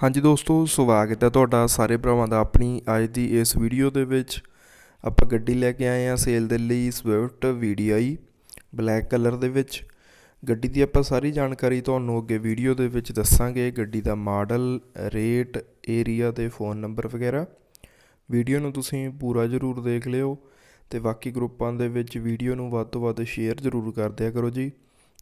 ਹਾਂਜੀ ਦੋਸਤੋ, ਸਵਾਗਤ ਹੈ ਤੁਹਾਡਾ ਸਾਰੇ ਭਰਾਵਾਂ ਦਾ ਆਪਣੀ ਅੱਜ ਦੀ ਇਸ ਵੀਡੀਓ ਦੇ ਵਿੱਚ। ਆਪਾਂ ਗੱਡੀ ਲੈ ਕੇ ਆਏ ਹਾਂ ਸੇਲ ਦੇ ਲਈ ਸਵਿਫਟ VDI ਬਲੈਕ ਕਲਰ ਦੇ ਵਿੱਚ। ਗੱਡੀ ਦੀ ਆਪਾਂ ਸਾਰੀ ਜਾਣਕਾਰੀ ਤੁਹਾਨੂੰ ਅੱਗੇ ਵੀਡੀਓ ਦੇ ਵਿੱਚ ਦੱਸਾਂਗੇ। ਗੱਡੀ ਦਾ ਮਾਡਲ ਰੇਟ ਏਰੀਆ ਤੇ ਫੋਨ ਨੰਬਰ ਵਗੈਰਾ। ਵੀਡੀਓ ਨੂੰ ਤੁਸੀਂ ਪੂਰਾ ਜ਼ਰੂਰ ਦੇਖ ਲਿਓ ਤੇ ਬਾਕੀ ਗਰੁੱਪਾਂ ਦੇ ਵਿੱਚ ਵੀਡੀਓ ਨੂੰ ਵੱਧ ਤੋਂ ਵੱਧ ਸ਼ੇਅਰ ਜ਼ਰੂਰ ਕਰ ਦਿਆ ਕਰੋ ਜੀ।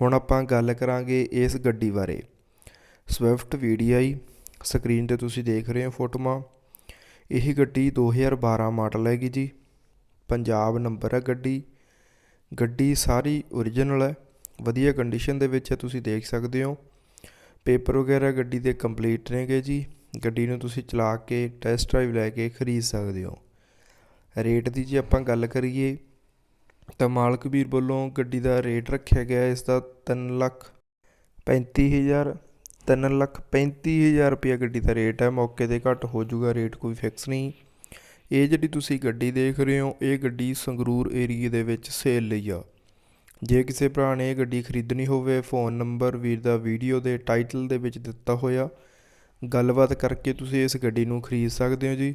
ਹੁਣ ਆਪਾਂ ਗੱਲ ਕਰਾਂਗੇ ਇਸ ਗੱਡੀ ਬਾਰੇ। ਸਵਿਫਟ ਵੀਡੀਆਈ ਸਕਰੀਨ ਤੇ ਤੁਸੀਂ ਦੇਖ ਰਹੇ ਹੋ ਫੋਟੋਆਂ। ਇਹ ਗੱਡੀ 2012 ਮਾਡਲ ਹੈਗੀ ਜੀ। ਪੰਜਾਬ ਨੰਬਰ ਹੈ ਗੱਡੀ। ਗੱਡੀ ਸਾਰੀ ਓਰੀਜਨਲ ਹੈ। ਵਧੀਆ ਕੰਡੀਸ਼ਨ ਦੇ ਵਿੱਚ ਹੈ, ਤੁਸੀਂ ਦੇਖ ਸਕਦੇ ਹੋ। ਪੇਪਰ ਵਗੈਰਾ ਗੱਡੀ ਦੇ ਕੰਪਲੀਟ ਨੇਗੇ ਜੀ। ਗੱਡੀ ਨੂੰ ਤੁਸੀਂ ਚਲਾ ਕੇ ਟੈਸਟ ਡਰਾਈਵ ਲੈ ਕੇ ਖਰੀਦ ਸਕਦੇ ਹੋ। ਰੇਟ ਦੀ ਜੇ ਆਪਾਂ ਗੱਲ ਕਰੀਏ ਤਾਂ ਮਾਲਕ ਵੀਰ ਵੱਲੋਂ ਗੱਡੀ ਦਾ ਰੇਟ ਰੱਖਿਆ ਗਿਆ, ਇਸ ਦਾ 3 ਲੱਖ 35000 3 ਲੱਖ 35000 ਰੁਪਏ ਗੱਡੀ ਦਾ ਰੇਟ ਹੈ। ਮੌਕੇ ਤੇ ਘੱਟ ਹੋ ਜਾਊਗਾ, ਰੇਟ ਕੋਈ ਫਿਕਸ ਨਹੀਂ। ਇਹ ਜਿਹੜੀ ਤੁਸੀਂ ਗੱਡੀ ਦੇਖ ਰਹੇ ਹੋ, ਇਹ ਗੱਡੀ ਸੰਗਰੂਰ ਏਰੀਏ ਦੇ ਵਿੱਚ ਸੇਲ ਲਈ ਆ। ਜੇ ਕਿਸੇ ਭਰਾ ਨੇ ਇਹ ਗੱਡੀ ਖਰੀਦਣੀ ਹੋਵੇ, ਫੋਨ ਨੰਬਰ ਵੀਰ ਦਾ ਵੀਡੀਓ ਦੇ ਟਾਈਟਲ ਦੇ ਵਿੱਚ ਦਿੱਤਾ ਹੋਇਆ। ਗੱਲਬਾਤ ਕਰਕੇ ਤੁਸੀਂ ਇਸ ਗੱਡੀ ਨੂੰ ਖਰੀਦ ਸਕਦੇ ਹੋ ਜੀ।